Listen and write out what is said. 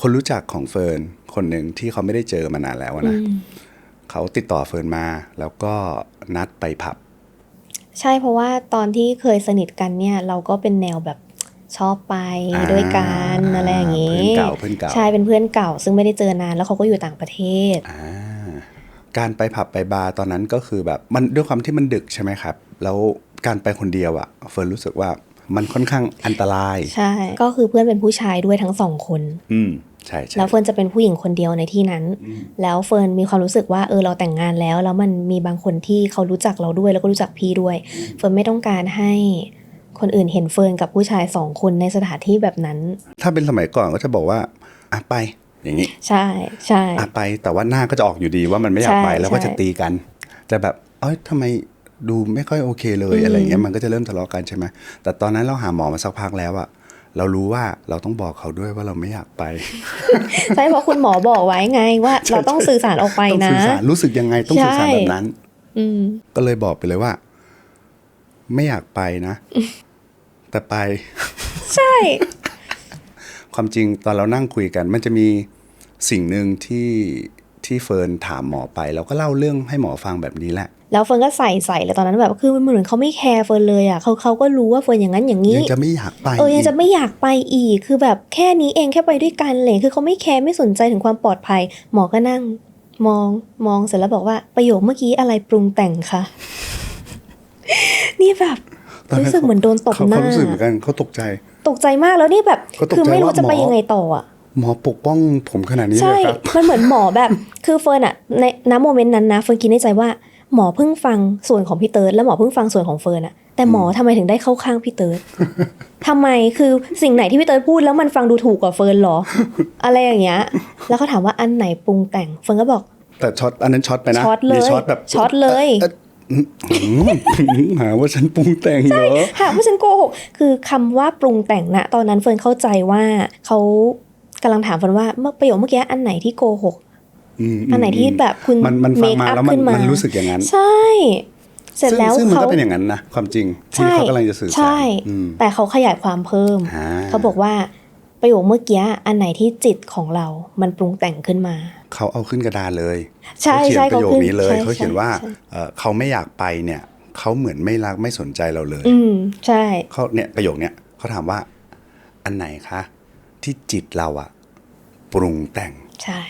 คนรู้จักของเฟิร์นคนหนึ่งที่เขาไม่ได้เจอมานานแล้วอะนะเขาติดต่อเฟิร์นมา แล้วก็นัดไปผับ ใช่เพราะว่าตอนที่เคยสนิทกันเนี่ย เราก็เป็นแนวแบบชอบไปอ่าด้วยกันอะไรอย่างงี้เพื่อนเก่าเพื่อนเก่าใช่เป็นเพื่อนเก่า ซึ่งไม่ได้เจอนานแล้วเขาก็อยู่ต่างประเทศอ่าการไปผับไปบาร์ตอนนั้นก็คือแบบมันด้วยความที่มันดึกใช่ไหมครับ แล้วการไปคนเดียวอะเฟิร์นรู้สึกว่ามันค่อนข้างอันตราย ใช่ ก็คือเพื่อนเป็นผู้ชายด้วยทั้งสองคน อืม ใช่ใช่แล้วเฟิร์นจะเป็นผู้หญิงคนเดียวในที่นั้น แล้วเฟิร์นมีความรู้สึกว่าเออเราแต่งงานแล้ว แล้วมันมีบางคนที่เขารู้จักเราด้วยแล้วก็รู้จักพี่ด้วย เฟิร์นไม่ต้องการให้คนอื่นเห็นเฟิร์นกับผู้ชายสองคนในสถานที่แบบนั้น ถ้าเป็นสมัยก่อนก็จะบอกว่าอะไปอย่างนี้ ใช่ใช่อะไปแต่ว่าหน้าก็จะออกอยู่ดีว่ามันไม่อยากไปใช่แล้วก็ใช่จะตีกันจะแบบเอ้ยทำไมดูไม่ค่อยโอเคเลยอืมอะไรเงี้ยมันก็จะเริ่มทะเลาะกันใช่ไหมแต่ตอนนั้นเราหาหมอมาสักพักแล้วอะ เรารู้ว่าเราต้องบอกเขาด้วยว่าเราไม่อยากไป ใช่เพราะคุณหมอบอกไว้ไงว่า เราต้องสื่อสารออกไปต้องนะสื่อสารรู้สึกยังไงต้องสื่อสารใช่แบบนั้นอืมก็เลยบอกไปเลยว่า ไม่อยากไปนะ แต่ไป ใช่ ความจริงตอนเรานั่งคุยกัน มันจะมีสิ่งหนึ่งที่ ที่เฟิร์นถามหมอไปเราก็เล่าเรื่องให้หมอฟังแบบนี้แหละ แล้วเฟิร์นก็ใส่ใส่เลยตอนนั้นแบบคือมันเหมือนเขาไม่แคร์เฟิร์นเลยอะเขาเขาก็รู้ว่าเฟิร์นอย่างนั้นอย่างนี้ยังจะไม่อยากไปเออยังจะกไม่อยากไปอีกคือแบบแค่นี้เองแค่ไปด้วยกันเลยคือเขาไม่แคร์ไม่สนใจถึงความปลอดภัย หมอก็นั่ง มองมองเสร็จแล้วบอกว่าประโยคเมื่อกี้อะไรปรุงแต่งคะนี่แบบตอนนั้นรู้สึกเหมือนโดนตบเขาหน้าเขารู้สึกเหมือนกันเขาตกใจ ตกใจมากแล้วนี่แบบก็ตกใจคือไม่รู้ว่าจะไปหมอยังไงต่ออะ หมอปกป้องผมขนาดนี้เลใช่ยครับ มันเหมือนหมอแบบ คือเฟิร์นอะในณโมเมนต์นั้นนะเฟิร์นคิดในใจว่าหมอเพิ่งฟังส่วนของพี่เติร์ดแล้วหมอเพิ่งฟังส่วนของเฟิร์นอะแต่หมอทำไมถึงได้เข้าข้างพี่เติร์ดทำไมคือสิ่งไหนที่พี่เติร์ดพูดแล้วมันฟังดูถูกกว่าเฟิร์นเหรอ อะไรอย่างเงี้ย แล้วเขาถามว่าอันไหนปรุงแต่ง เฟิร์นก็บอก แต่ช็อตอันนั้นช็อตไปนะช็อตเลยมีช็อตแบบช็อตเลยอ่ออืมอืมหาว่าฉันปรุงแต่งเหรอหากว่าฉันโกหกคือคำว่าปรุงแต่งนะตอนนั้นเฟิร์นเข้าใจว่าเขา กำลังถามเฟิร์นว่าเมื่อประโยคเมื่อกี้อันไหนที่โกหกมอันไหนที่แบบคุณมันมันฟังมา make up แล้วมันขึ้นมามันรู้สึกอย่างนั้น ใช่ เสร็จซึ่งแล้วซึ่งมันเขาก็เป็นอย่างนั้นนะความจริงที่ใช่เขากำลังจะสื่อสารใช่อืมแต่เขาขยายความเพิ่มอ่าเขาบอกว่าประโยคเมื่อกี้อันไหนที่จิตของเรา มันปรุงแต่งขึ้นมา เขาเอาขึ้นกระดานเลย ใช่เขาเขียใช่นประโยคเขาขึ้นนี้เลยใช่เขาเขียนว่าใช่เอ่อเขาไม่อยากไปเนี่ยเขาเหมือนไม่รักไม่สนใจเราเลย อืมใช่เขาเนี่ยประโยคเนี้ยเขาถามว่า อันไหนคะ ที่จิตเราอะปรุงแต่ง ใช่